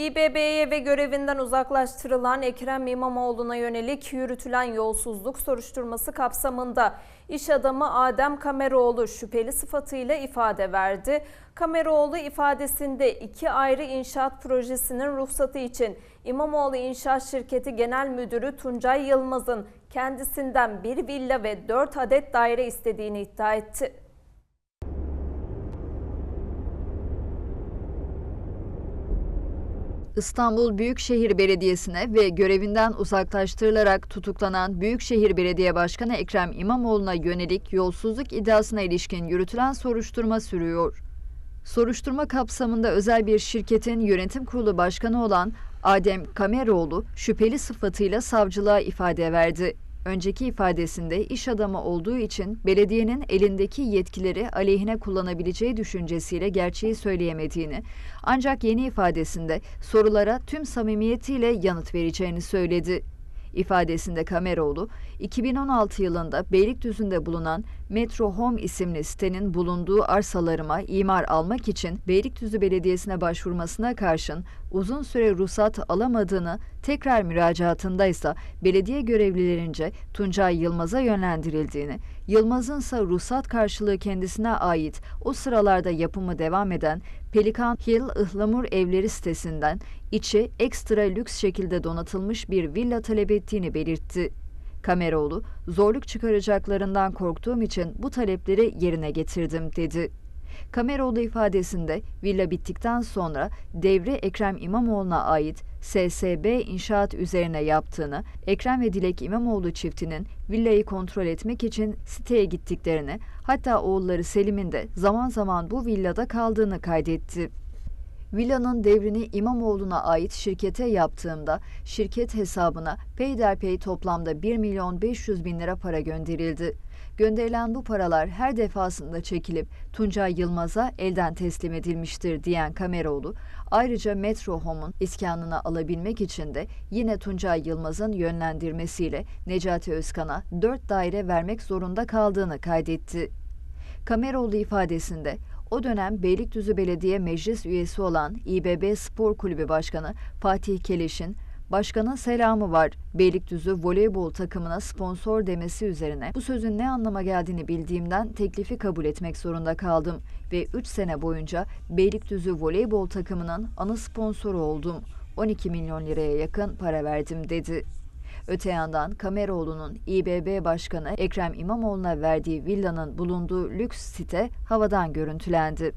İBB'ye ve görevinden uzaklaştırılan Ekrem İmamoğlu'na yönelik yürütülen yolsuzluk soruşturması kapsamında iş adamı Adem Kameroğlu şüpheli sıfatıyla ifade verdi. Kameroğlu ifadesinde iki ayrı inşaat projesinin ruhsatı için İmamoğlu İnşaat Şirketi Genel Müdürü Tuncay Yılmaz'ın kendisinden bir villa ve dört adet daire istediğini iddia etti. İstanbul Büyükşehir Belediyesi'ne ve görevinden uzaklaştırılarak tutuklanan Büyükşehir Belediye Başkanı Ekrem İmamoğlu'na yönelik yolsuzluk iddiasına ilişkin yürütülen soruşturma sürüyor. Soruşturma kapsamında özel bir şirketin yönetim kurulu başkanı olan Adem Kameroğlu şüpheli sıfatıyla savcılığa ifade verdi. Önceki ifadesinde iş adamı olduğu için belediyenin elindeki yetkileri aleyhine kullanabileceği düşüncesiyle gerçeği söyleyemediğini, ancak yeni ifadesinde sorulara tüm samimiyetiyle yanıt vereceğini söyledi. İfadesinde Kameroğlu, 2016 yılında Beylikdüzü'nde bulunan Metro Home isimli sitenin bulunduğu arsalarıma imar almak için Beylikdüzü Belediyesi'ne başvurmasına karşın uzun süre ruhsat alamadığını, tekrar müracaatında ise belediye görevlilerince Tuncay Yılmaz'a yönlendirildiğini, Yılmaz'ın ise ruhsat karşılığı kendisine ait o sıralarda yapımı devam eden Pelikan Hill Ihlamur Evleri sitesinden içi ekstra lüks şekilde donatılmış bir villa talep ettiğini belirtti. Kameroğlu, zorluk çıkaracaklarından korktuğum için bu talepleri yerine getirdim dedi. Kameroğlu ifadesinde villa bittikten sonra devri Ekrem İmamoğlu'na ait SSB inşaat üzerine yaptığını, Ekrem ve Dilek İmamoğlu çiftinin villayı kontrol etmek için siteye gittiklerini, hatta oğulları Selim'in de zaman zaman bu villada kaldığını kaydetti. Villanın devrini İmamoğlu'na ait şirkete yaptığımda şirket hesabına peyderpey toplamda 1 milyon 500 bin lira para gönderildi. Gönderilen bu paralar her defasında çekilip Tuncay Yılmaz'a elden teslim edilmiştir diyen Kameroğlu, ayrıca Metro Home'un iskanını alabilmek için de yine Tuncay Yılmaz'ın yönlendirmesiyle Necati Özkan'a 4 daire vermek zorunda kaldığını kaydetti. Kameroğlu ifadesinde o dönem Beylikdüzü Belediye Meclis üyesi olan İBB Spor Kulübü Başkanı Fatih Keleş'in Başkanın selamı var. Beylikdüzü voleybol takımına sponsor demesi üzerine bu sözün ne anlama geldiğini bildiğimden teklifi kabul etmek zorunda kaldım ve 3 sene boyunca Beylikdüzü voleybol takımının ana sponsoru oldum. 12 milyon liraya yakın para verdim dedi. Öte yandan Kameroğlu'nun İBB Başkanı Ekrem İmamoğlu'na verdiği villanın bulunduğu lüks site havadan görüntülendi.